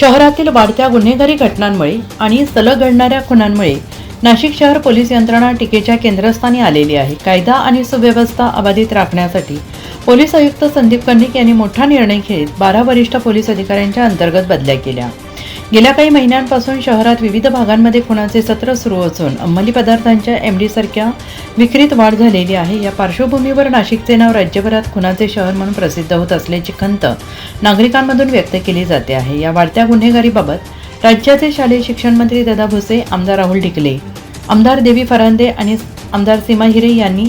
शहरातील वाढत्या गुन्हेगारी घटनांमुळे आणि सलग घडणाऱ्या खुनांमुळे नाशिक शहर पोलीस यंत्रणा टीकेच्या केंद्रस्थानी आलेली आहे. कायदा आणि सुव्यवस्था अबाधित राखण्यासाठी पोलीस आयुक्त संदीप कर्णिक यांनी मोठा निर्णय घेत बारा वरिष्ठ पोलीस अधिकाऱ्यांच्या अंतर्गत बदल्या केल्या. गेल्या काही महिन्यांपासून शहरात विविध भागांमध्ये खुनाचे सत्र सुरू असून अंमली पदार्थांच्या एमडी सारख्या विक्रीत वाढ झालेली आहे. या पार्श्वभूमीवर नाशिकचे नाव राज्यभरात खुनाचे शहर म्हणून प्रसिद्ध होत असल्याची खंत नागरिकांमधून व्यक्त केली जाते आहे. या वाढत्या गुन्हेगारीबाबत राज्याचे शालेय शिक्षण मंत्री दादा भुसे आमदार राहुल ढिकले आमदार देवी फरांदे आणि आमदार सीमा हिरे यांनी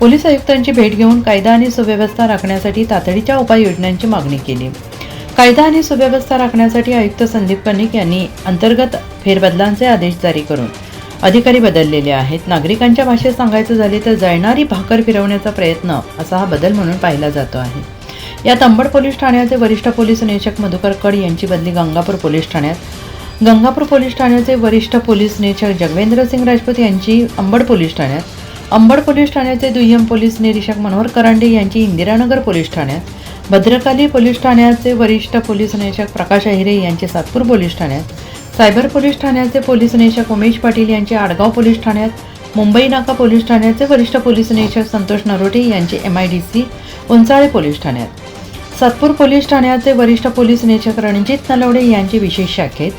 पोलीस आयुक्तांची भेट घेऊन कायदा आणि सुव्यवस्था राखण्यासाठी तातडीच्या उपाययोजनांची मागणी केली. कायदा आणि सुव्यवस्था राखण्यासाठी आयुक्त संदीप कनिक यांनी अंतर्गत फेरबदलांचे आदेश जारी करून अधिकारी बदललेले आहेत. नागरिकांच्या भाषेत सांगायचं झाले तर जळणारी भाकर फिरवण्याचा प्रयत्न असा हा बदल म्हणून पाहिला जातो आहे. यात अंबड पोलीस ठाण्याचे वरिष्ठ पोलीस निरीक्षक मधुकर कड यांची बदली गंगापूर पोलीस ठाण्यात. गंगापूर पोलीस ठाण्याचे वरिष्ठ पोलीस निरीक्षक जगवेंद्र सिंग राजपूत यांची अंबड पोलीस ठाण्यात. अंबड पोलीस ठाण्याचे दुय्यम पोलीस निरीक्षक मनोहर करांडे यांची इंदिरानगर पोलीस ठाण्यात. भद्रकाली पोलीस ठाण्याचे वरिष्ठ पोलीस निरीक्षक प्रकाश अहिरे यांचे सातपूर पोलीस ठाण्यात सायबर पोलीस ठाण्याचे पोलीस निरीक्षक उमेश पाटील यांचे आडगाव पोलीस ठाण्यात मुंबई नाका पोलीस ठाण्याचे वरिष्ठ पोलीस निरीक्षक संतोष नरोटे यांचे M I D C Unchale police ठाण्यात. सातपूर पोलीस ठाण्याचे वरिष्ठ पोलीस निरीक्षक रणजित नलवडे यांची विशेष शाखेत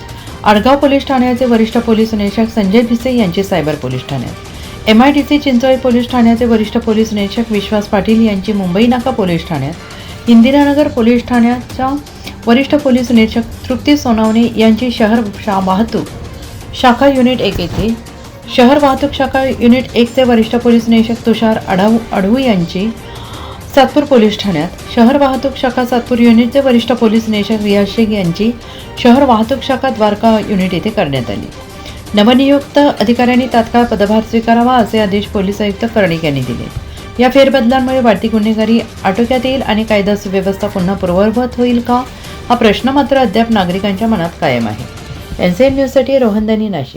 आडगाव पोलीस ठाण्याचे वरिष्ठ पोलीस निरीक्षक संजय भिसे यांचे सायबर पोलीस ठाण्यात. M I D C Chincholi police ठाण्याचे वरिष्ठ पोलीस निरीक्षक विश्वास पाटील यांची मुंबई नाका पोलीस ठाण्यात. इंदिरानगर पोलीस ठाण्याच्या वरिष्ठ पोलीस निरीक्षक तृप्ती सोनावणे यांची शहर शा वाहतूक शाखा युनिट एक येथे. शहर वाहतूक शाखा युनिट एकचे वरिष्ठ पोलीस निरीक्षक तुषार अढाऊ अडवू यांची सातपूर पोलीस ठाण्यात. शहर वाहतूक शाखा सातपूर युनिटचे वरिष्ठ पोलीस निरीक्षक रियाज शेख यांची शहर वाहतूक शाखा द्वारका युनिट येथे करण्यात आली. नवनियुक्त अधिकाऱ्यांनी तात्काळ पदभार स्वीकारावा असे आदेश पोलीस आयुक्त कर्णिक यांनी दिले. या फेरबदलांमुळे वाढती गुन्हेगारी आटोक्यात येईल आणि कायदा सुव्यवस्था पुन्हा पूर्ववत होईल का? हा प्रश्न मात्र अद्याप नागरिकांच्या मनात कायम आहे. एन सी एन न्यूजसाठी रोहनदानी नाशिक.